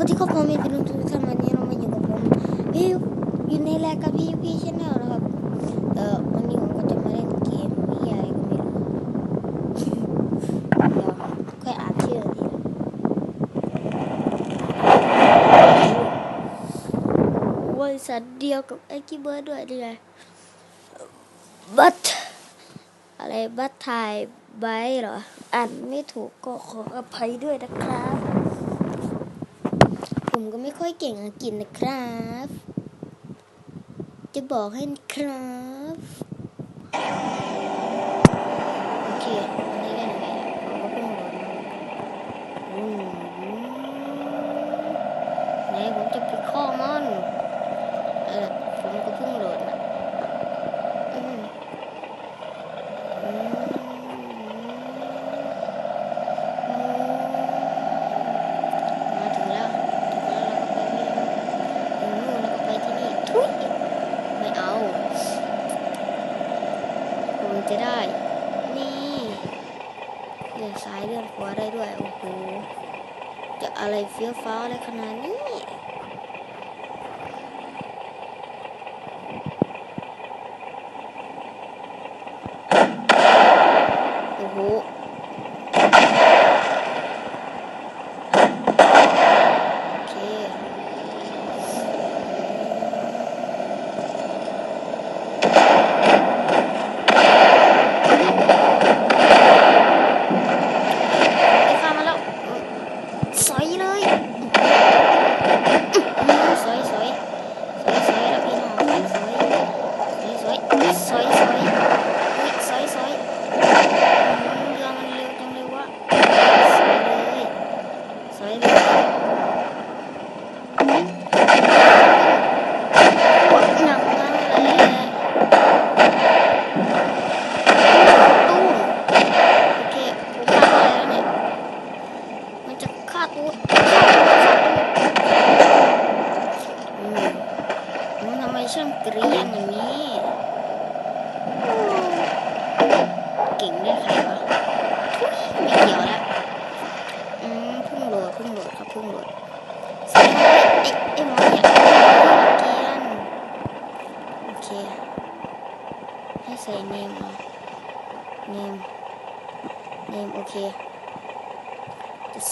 วัสดีครับผมมีพี่นุ่นทุกท่านวันนี้เรามาอยู่กับผมพี่อยู่ในรายการพี่พี่ชแนลนะครับเออวันนี้ผมก็จะมาเล่นเกมพี่อะไรก็ไม่รู้เดี๋ยวค่อยอ่านชื่อทีบริษัทเดียวกับไอ้กี้เบิร์ดด้วยนี่ไงบัตอะไรบัตไทยไบเหรออ่านไม่ถูกก็ขออภัยด้วยนะครับ ผมก็ไม่ค่อยเก่งอังกฤษนะครับ จะบอกให้นะครับโอเคอันนี้เล่นยังไงอะผมก็เพิ่งโหลดมาอืมไหนผมจะไปข้อมันเออผมก็เพิ่งโหลดนะอืมอืมอืมมาถึงแล้ว ถึงแล้วเราก็ไปที่นู่นแล้วก็ไปที่นี่ทุยไม่เอา ผมจะได้ นี่เลื่อน ซ้ายเลื่อนขวาได้ด้วย โอ้โห จะอะไรเฟี้ยวฟ้าอะไรขนาดนี้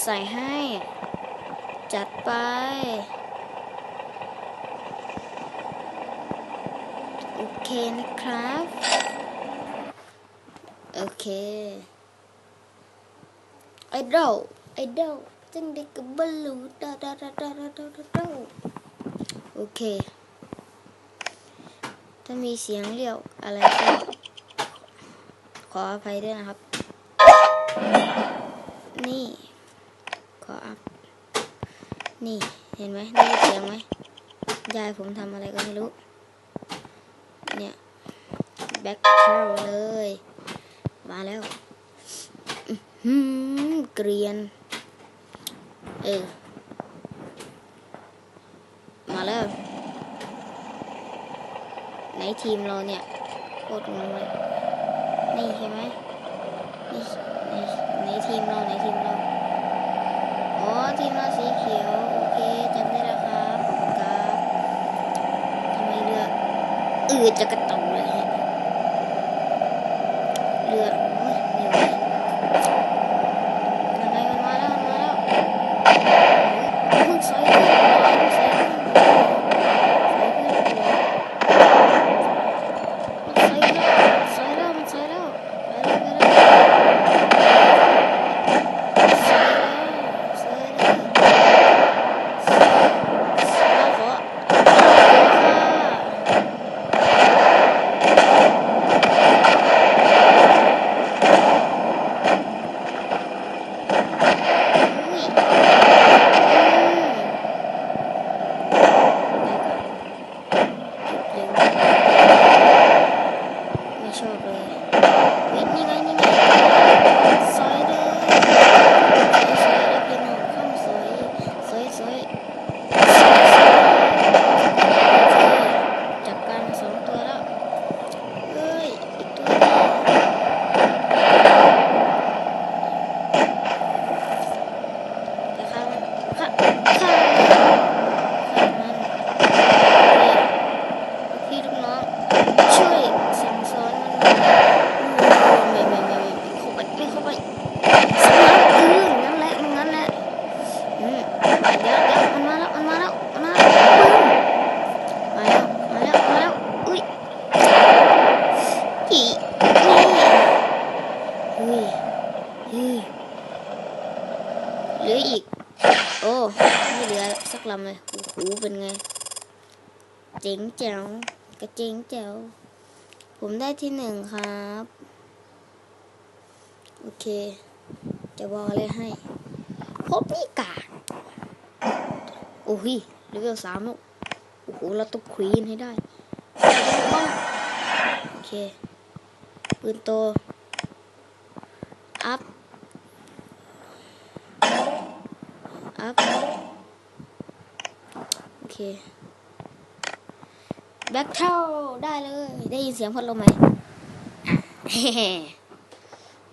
ใส่ให้ จัดไป โอเคนะครับ โอเค ไอเดาไอเดาจังเด็กับบลูดาดาดาดาดาดาดาโอเค ถ้ามีเสียงเรียกอะไรก็ขออภัยด้วยนะครับ นี่ นี่เห็นไหมได้ยินเสียงไหมยายผมทำอะไรก็ไม่รู้ เนี่ย แบ็คเทลเลย มาแล้วหืมเกรียน เออ มาแล้วในทีมเราเนี่ยโคตรงงเลยนี่เห็นไหมนี่ในในทีมเราในทีมเรา อ๋อ ทีมเราสีเขียว हुए जगत ช่วยสั่งสอนมันไม่ไม่ไม่ไม่เข้าไปไม่เข้าไปสำลักอืมนั่นแหละนั่นแหละอืมเดี๋ยวเดี๋ยวมันมาแล้วมันมาแล้วมันมาแล้วมาแล้วมาแล้วมาแล้วอุ้ยอีอุ้ยอุ้ยเหลืออีกโอ้ไม่เหลือสักลำเลยโอ้โหเป็นไงเจ๋งเจ๋ง กระเจงแจ๋วผมได้ที่หนึ่งครับ โอเค จะบอกอะไรให้ พบนี่กาดโอ้ยเลเวลสามล้วโอ้โห เราต้องควีนให้ได้โอเค ปืนโต อัพ อัพ โอเค บ็คเทลได้เลย ได้ยินเสียงพัดลมไหม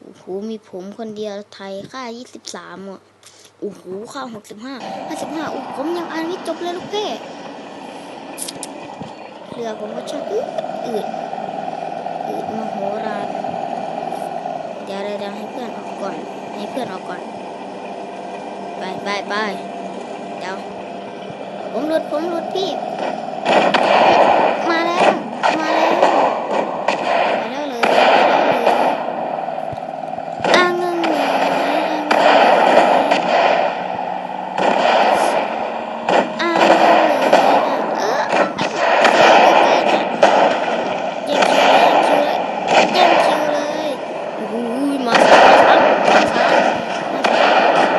โอ้โหมีผมคนเดียวไทยค่า23อะโอ้โหค่า65 55โอ้ผมยังอ่านไม่จบเลยลูกเพ่เรือผมก็ช่างอืดอืดอืดมโหฬารเดี๋ยวเดี๋ยวให้เพื่อนออกก่อน ให้เพื่อนออกก่อน ไปไปไปเดี๋ยวผมหลุดผมหลุดพี่ มาแล้ว มาแล้ว มาแล้วเลยมาแล้วเลยอ้างเงินเลยอ้างเงินเลยเออแย่งคิวเลยแย่งคิวเลยแย่งคิวเลยโอ้โหมาสามมาสามมาสามมาสาม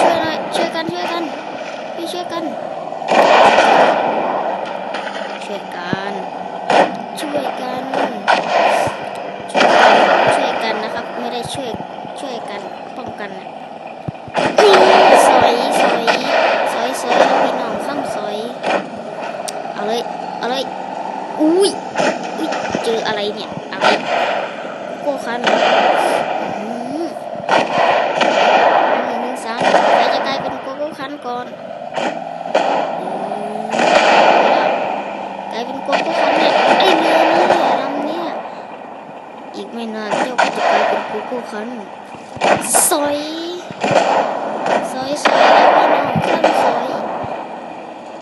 ช่วยหน่อยช่วยกันช่วยกันพี่ช่วยกัน ช่วยกัน ช่วยกัน ช่วยกัน ช่วยกันนะครับ ไม่ได้ช่วย ช่วยกัน ป้องกันนะนี่สอยสอยสอยสอยแล้วพี่น้องข้ามสอย เอาเลย เอาเลย อุ้ยอุ้ย เจออะไรเนี่ย อะไรโก้คันเหรออืมหนึ่งหนึ่งสามใครจะกลายเป็นโกโก้คันก่อนอืม กลายเป็นโกคนเนี่ยไอ้เรือเนี่ลำเนี่ยอีกไม่นานเจ้าก็จะกลายเป็นโกโก้คันซอยซอยซอยแล้วก็น้องเครื่องสอย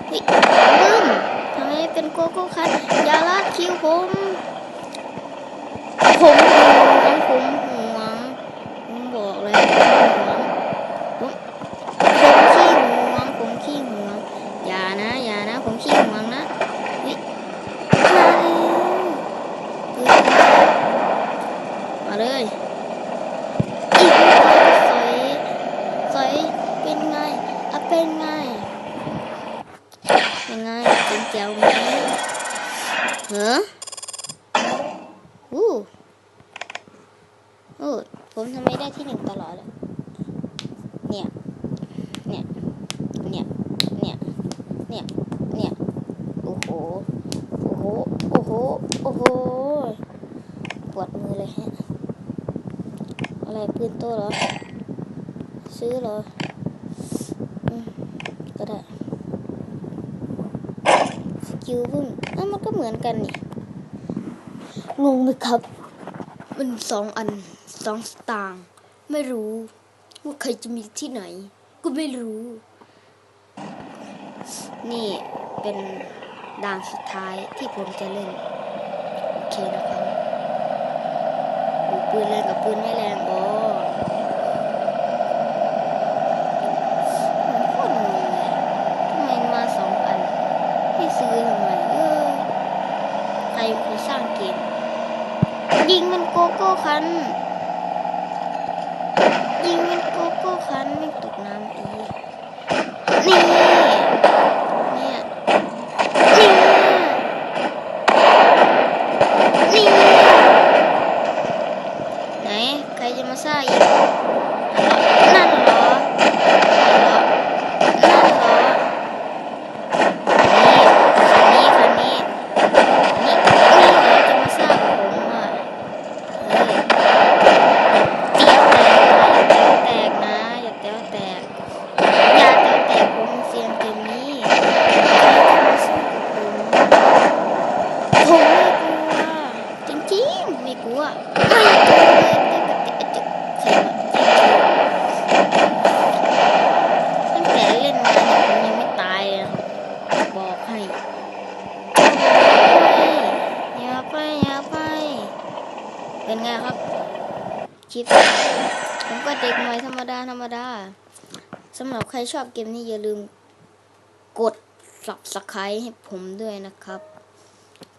เฮ้ยบึ้มทำไมเป็นโกโก้คันอย่าลาดคิวผมห่วงผมห่วงผมบอกเลยผมห่วงผมผมขี้ห่วงผมขี้ห่วงอย่านะ อย่านะ ผมขี้ห่วงนะเฮ้ยมาแล้วมา เลยสอยสอยเป็นไงอะเป็นไงเป็นไงจริงเจียวไหมเหรออู้อู้ผมทำไมได้ที่หนึ่งตลอดเลยเนี่ย เนี่ย เนี่ย เนี่ย เนี่ย เนี่ย โอ้โห โอ้โห โอ้โห โอ้โห ปวดมือเลยฮะ อะไรปืนโตเหรอ ซื้อเหรอก็ได้สกิลบึ้งอะมันก็เหมือนกันนี่งงไหมครับ มันสองอันสองสตางค์ไม่รู้ ว่าใครจะมีที่ไหน ก็ไม่รู้ นี่เป็นด่านสุดท้ายที่ผมจะเล่น โอเคนะครับ ปืนแรงกับปืนไม่แรงบอผมโคตรงงเลยทำไมมาสองอันให้ซื้อทำไมเออใครเป็นคนสร้างเกมยิงมันโกโก้คัน ยิงมันโกโก้คันไม่ตกน้ำอีกนี่ เนี่ยนี่นี่ไหน ใครจะมาสร้างอีก นั่นเหรอ นั่นเหรอ นั่นเหรอ นี่คันนี้คันนี้ นี่นี่เหรอจะมาสร้างผมอะเฮ้ยเตี้ยวแตกนะอย่าเตี้ยวแตกนะอย่าเตี้ยวแตก อย่าเตี้ยวแตกผมเซียนเกมนี้ใครจะมาสู้กับผมผมไม่กลัว จริงๆ ไม่กลัว ไม่กลัวเลยแต่แต่จะใครวะตั้งแต่เล่นมาเนี่ยผมยังไม่ตายเลยนะบอกให้ อย่าไปอย่าไป เป็นไง คลิป ผมก็เด็กหน่อยธรรมดาธรรมดาสำหรับใครชอบเกมนี้อย่าลืมกด subscribe ให้ผมด้วยนะครับ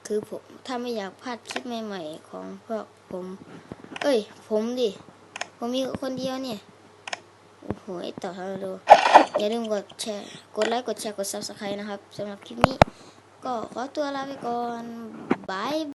คือผมถ้าไม่อยากพลาดคลิปใหม่ ๆ ของพวกผม เอ้ย ผมดิ ผมมีคนเดียวเนี่ย โอ้โหต่อทาโดอย่าลืมกดแชร์ กดไลค์กดแชร์กด subscribe นะครับสำหรับคลิปนี้ ก็ขอตัวลาไปก่อนบาย